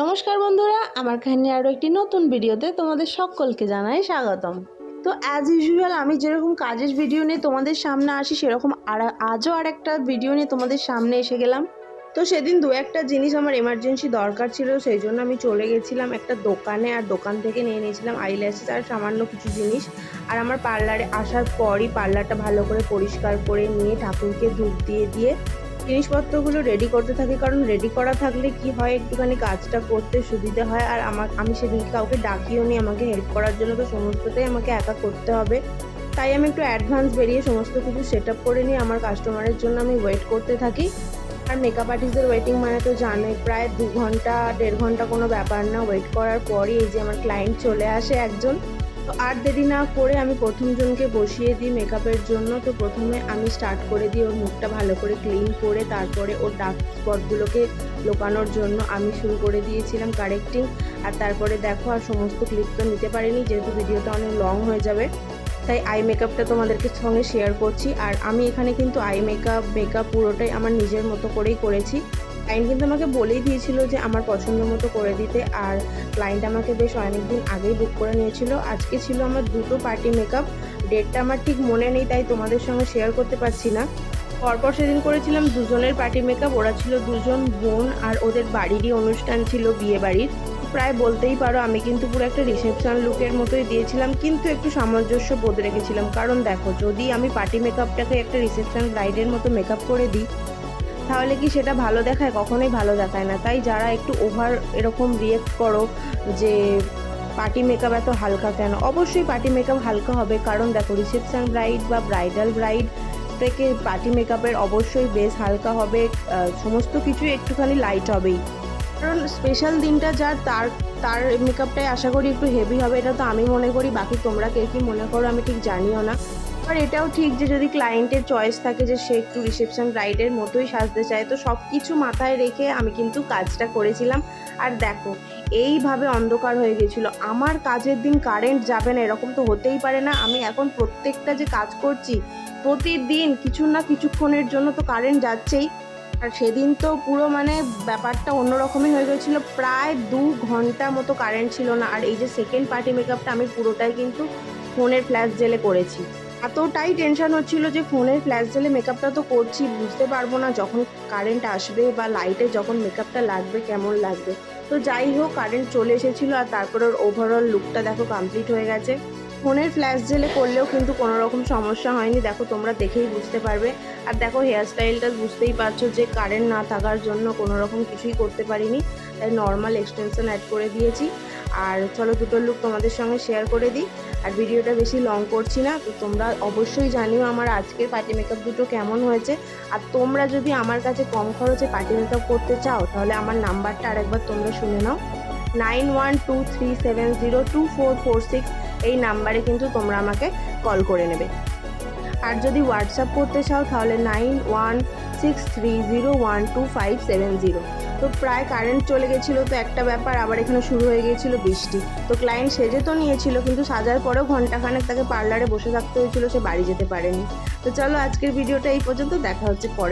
নমস্কার বন্ধুরা, আমার কাহিনী আরও একটি নতুন ভিডিওতে তোমাদের সকলকে জানাই স্বাগতম। তো অ্যাজ ইউজুয়াল আমি যেরকম কাজের ভিডিও নিয়ে তোমাদের সামনে আসি, সেরকম আর, আজও আর একটা ভিডিও নিয়ে তোমাদের সামনে এসে গেলাম। তো সেদিন দু একটা জিনিস আমার এমার্জেন্সি দরকার ছিল, সেই জন্য আমি চলে গেছিলাম একটা দোকানে, আর দোকান থেকে নিয়ে নিয়েছিলাম আইল্যাশেস আর সামান্য কিছু জিনিস। আর আমার পার্লারে আসার পরই পার্লারটা ভালো করে পরিষ্কার করে নিয়ে ঠাকুরকে ধূপ দিয়ে দিয়ে জিনিসপত্রগুলো রেডি করতে থাকি, কারণ রেডি করা থাকলে কি হয়, একটুখানি কাজটা করতে সুবিধা হয়, আর আমার, আমি সেদিন কাউকে ডাকিও নি, আমাকে হেল্প করার জন্য তো সমস্তটাই আমাকে একা করতে হবে। তাই আমি একটু অ্যাডভান্স বেরিয়ে সমস্ত কিছু সেট আপ করে নিয়ে আমার কাস্টমারের জন্য আমি ওয়েট করতে থাকি। আর মেকআপ আর্টিস্টদের ওয়েটিং মানে তো জানোই, প্রায় দু ঘণ্টা, দেড় ঘণ্টা কোনো ব্যাপার না। ওয়েট করার পরই এই যে আমার ক্লায়েন্ট চলে আসে একজন। তো আর দেরি না করে আমি প্রথম জনকে বসিয়ে দিই মেকআপের জন্য। তো প্রথমে আমি স্টার্ট করে দিই ওর মুখটা ভালো করে ক্লিন করে, তারপরে ওর ডার্ক স্পটগুলোকে লোকানোর জন্য আমি শুরু করে দিয়েছিলাম কারেক্টিং আর তারপরে দেখো, আর সমস্ত ক্লিপ তো নিতে পারিনি যেহেতু ভিডিওটা অনেক লং হয়ে যাবে। তাই আই মেকআপটা তোমাদেরকে সঙ্গে শেয়ার করছি। আর আমি এখানে কিন্তু আই মেকআপ মেকআপ পুরোটাই আমার নিজের মতো করেই করেছি। ক্লায়েন্ট কিন্তু আমাকে বলেই দিয়েছিল যে আমার পছন্দ মতো করে দিতে। আর ক্লায়েন্ট আমাকে বেশ অনেক দিন আগেই বুক করে নিয়েছিল। আজকে ছিল আমার দুটো পার্টি মেকআপ ডেটটা আমার ঠিক মনে নেই, তাই তোমাদের সঙ্গে শেয়ার করতে পারছি না। পরপর সেদিন করেছিলাম দুজনের পার্টি মেকআপ ওরা ছিল দুজন বোন আর ওদের বাড়িরই অনুষ্ঠান ছিল বিয়ে বাড়ির। প্রায় বলতেই পারো, আমি কিন্তু পুরো একটা রিসেপশন লুকের মতোই দিয়েছিলাম, কিন্তু একটু সামঞ্জস্য বোধ রেখেছিলাম। কারণ দেখো, যদি আমি পার্টি মেকআপটাকে একটা রিসেপশন ব্রাইডের মতো মেকআপ করে দিই তাহলে কি সেটা ভালো দেখায়? কখনোই ভালো দেখায় না। তাই যারা একটু ওভার এরকম রিয়েক্ট করো যে পার্টি মেকআপ এত হালকা কেন? অবশ্যই পার্টি মেকআপ হালকা হবে। কারণ দেখো রিসেপশন ব্রাইড বা ব্রাইডাল ব্রাইড থেকে পার্টি মেকআপের অবশ্যই বেশ হালকা হবে। সমস্ত কিছু একটুখানি লাইট হবেই। কারণ স্পেশাল দিনটা যার, তার তার মেকআপটাই আশা করি একটু হেভি হবে। এটা তো আমি মনে করি। বাকি তোমরা কে কি মনে করো আমি ঠিক জানিও না। আর এটাও ঠিক যে যদি ক্লায়েন্টের চয়েস থাকে যে সে একটু রিসেপশন ব্রাইডের মতোই সাজতে চায়, তো সব কিছু মাথায় রেখে আমি কিন্তু কাজটা করেছিলাম। আর দেখো, এইভাবে অন্ধকার হয়ে গেছিল। আমার কাজের দিন কারেন্ট যাবে না, এরকম তো হতেই পারে না। আমি এখন প্রত্যেকটা যে কাজ করছি, প্রতিদিন কিছু না কিছুক্ষণের জন্য তো কারেন্ট যাচ্ছেই। আর সেদিন তো পুরো মানে ব্যাপারটা অন্যরকমই হয়ে গেছিল। প্রায় দু ঘণ্টা মতো কারেন্ট ছিল না। আর এই যে সেকেন্ড পার্টি মেকআপটা আমি পুরোটাই কিন্তু ফোনের ফ্ল্যাশ জেলে করেছি। এতটাই টেনশন হচ্ছিল যে ফোনের ফ্ল্যাশ জেলে মেকআপটা তো করছি, বুঝতে পারব না যখন কারেন্ট আসবে বা লাইটে যখন মেকআপটা লাগবে কেমন লাগবে। তো যাই হোক কারেন্ট চলে এসেছিল আর তারপরে ওর ওভারঅল লুকটা দেখো কমপ্লিট হয়ে গেছে। ফোনের ফ্ল্যাশ জেলে করলেও কিন্তু কোনো রকম সমস্যা হয়নি। দেখো, তোমরা দেখেই বুঝতে পারবে। আর দেখো হেয়ার স্টাইলটা বুঝতেই পারছ যে কারেন্ট না থাকার জন্য কোনো রকম কিছুই করতে পারিনি। তাই নর্মাল এক্সটেনশন অ্যাড করে দিয়েছি। আর চলো, দুটো লুক তোমাদের সঙ্গে শেয়ার করে দিই। আর ভিডিওটা বেশি লং করছি না, তো তোমরা অবশ্যই জানিও আমার আজকের পার্টি মেকআপ দুটো কেমন হয়েছে। আর তোমরা যদি আমার কাছে কম খরচে পার্টি মেকআপ করতে চাও, তাহলে আমার নাম্বারটা আরেকবার তোমরা শুনে নাও। Nine one two three seven zero two four four six এই নাম্বারে কিন্তু তোমরা আমাকে কল করে নেবে। আর যদি হোয়াটসঅ্যাপ করতে চাও, তাহলে nine one six three zero one two five seven zero তো প্রায় কারেন্ট চলে গেছিল, তো একটা ব্যাপার আবার এখানে শুরু হয়ে গিয়েছিল বৃষ্টি। তো ক্লায়েন্ট সেজে তো নিয়েছিল, কিন্তু সাজার পরেও ঘন্টাখানেক তাকে পার্লারে বসে থাকতে হয়েছিল, সে বাড়ি যেতে পারেনি। তো চলো আজকের ভিডিওটা এই পর্যন্ত, দেখা হচ্ছে পরে।